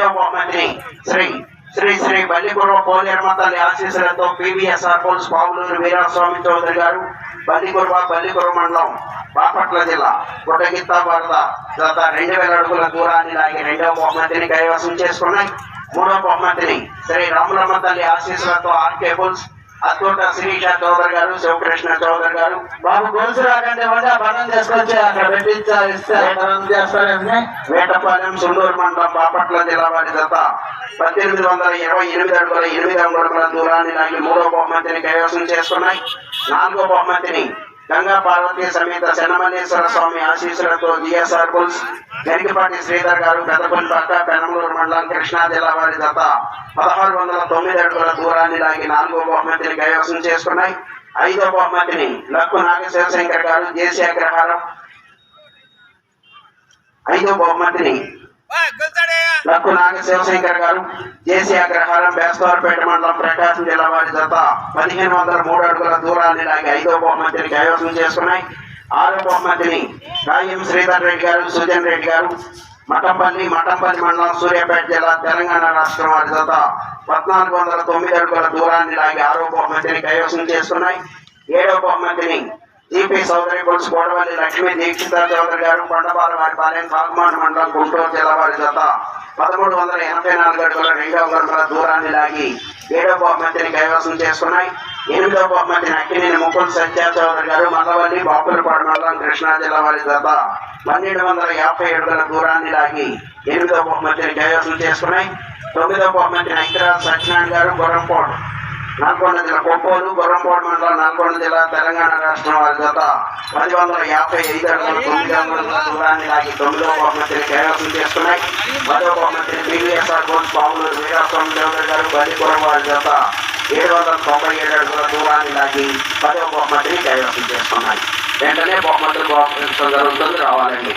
ఐదవ బహుమతిని శ్రీ శ్రీ శ్రీ బల్లిపురం పోలేరమ్మ తల్లి ఆశీస్సులతో పివిఎస్ఆర్ పోల్స్ పావులూరు వీరాస్వామి చౌదరి గారు బల్లికుర్వ బల్లికుర్వ మండలం బాపట్ల జిల్లా గుడ్డగిత్త వరద. గత రెండు వేల అడుగుల దూరాన్ని లాగి రెండవ బహుమతిని కైవసం చేసుకున్నాయి. మూడవ బహుమతిని శ్రీ రాములమ్మ తల్లి ఆశీస్సులతో ఆర్కే బుల్స్ అత్తోట శిరీష చౌదరి గారు శివకృష్ణ చౌదరి గారు. బాబు గొలుసు రాకంటే కూడా ఆ బంధం తీసుకొచ్చి అక్కడ పెట్టించాలి ఇస్తే వేటపాలెం సుండూరు మండలం బాపట్ల జిల్లా వారి జత. పద్దెనిమిది వందల ఇరవై ఎనిమిది అడుగుల ఎనిమిది అడుగుల దూరాన్ని నాకు మూడో బహుమతిని కైవసం చేస్తున్నాయి. నాలుగో బహుమతిని గంగా పార్వతి సమేత చెన్నమల్లేశ్వర స్వామి ఆశీస్సులతో జిఎస్ఆర్ బుల్స్ గరికపాటి శ్రీధర్ గారు పెద్దపల్లి పక్క పెనమలూరు మండలం కృష్ణా జిల్లా వారి జత పదహారు వందల తొమ్మిది అడుగుల దూరాన్ని లాగి నాలుగో బహుమతిని కైవసం చేసుకున్నాయి. ఐదో బహుమతిని లక్కు నాగశివశంకర్ గారు జేసీ అగ్రహారం ఐదో బహుమతిని లక్కు నాగ శివశంకర్ గారు జేసీ అగ్రహారం బేస్తవారపేట మండలం ప్రకాశం జిల్లా వారి జత పదిహేను వందల మూడు అడుగుల దూరాన్ని లాగి ఐదో బహుమతిని కైవసం చేసుకున్నాయి. ఆరో బహుమతిని గాయం శ్రీధర్ రెడ్డి గారు సుజన్ రెడ్డి గారు మఠంపల్లి మఠంపల్లి మండలం సూర్యాపేట జిల్లా తెలంగాణ రాష్ట్రం వారి జత పద్నాలుగు వందల తొమ్మిది అడుగుల దూరాన్ని లాగి ఆరో బహుమతిని కైవసం చేసుకున్నాయి. ఏడవ బహుమతిని ఈపీ చౌదరి గొలుసు లక్ష్మీ దీక్షిత చౌదరి గారు కొండపాల వారి పాలెం కాకుమాన్ మండలం గుంటూరు జిల్లా వారి జత. పదమూడు వందల ఎనభై నాలుగు అడుగుల రెండవ గంటల దూరాన్ని లాగి ఏడవ బహుమతిని కైవసం చేసుకున్నాయి. ఎనిమిదవ బహుమతిని అక్కినేని ముకుల్ సత్య చౌదరి గారు మల్లవల్లి బాపులపాడు మండలం కృష్ణా జిల్లా వారి జత. పన్నెండు వందల యాభై అడుగుల దూరాన్ని లాగి ఎనిమిదవ బహుమతిని కైవసం చేసుకున్నాయి. తొమ్మిదవ బహుమతిని ఐక్యరాజ్ సత్యనారాయణ గారు గురంపోడు నల్గొండ జిల్లా కొప్పోలు గుర్రంపోడు మండలం నల్గొండ జిల్లా తెలంగాణ రాష్ట్రం వారి జత పది వందల యాభై ఐదు అడుగుల తొమ్మిది అంగుళాల దూరాన్ని లాగి తొమ్మిదవ బహుమతిని కైవసం చేసుకున్నాయి పదవ బహుమతిని బీవీఎస్ఆర్ గోల్డ్ పావులూరు వీరాస్వామి చౌదరి గారు బలిపురం వారి జత ఏడు వందల తొంభై ఏడు అడుగుల దూరాన్ని లాగి పదవ బహుమతిని కైవసం చేసుకున్నాయి వెంటనే బహుమతులు జరుగుతుంది రావాలండి.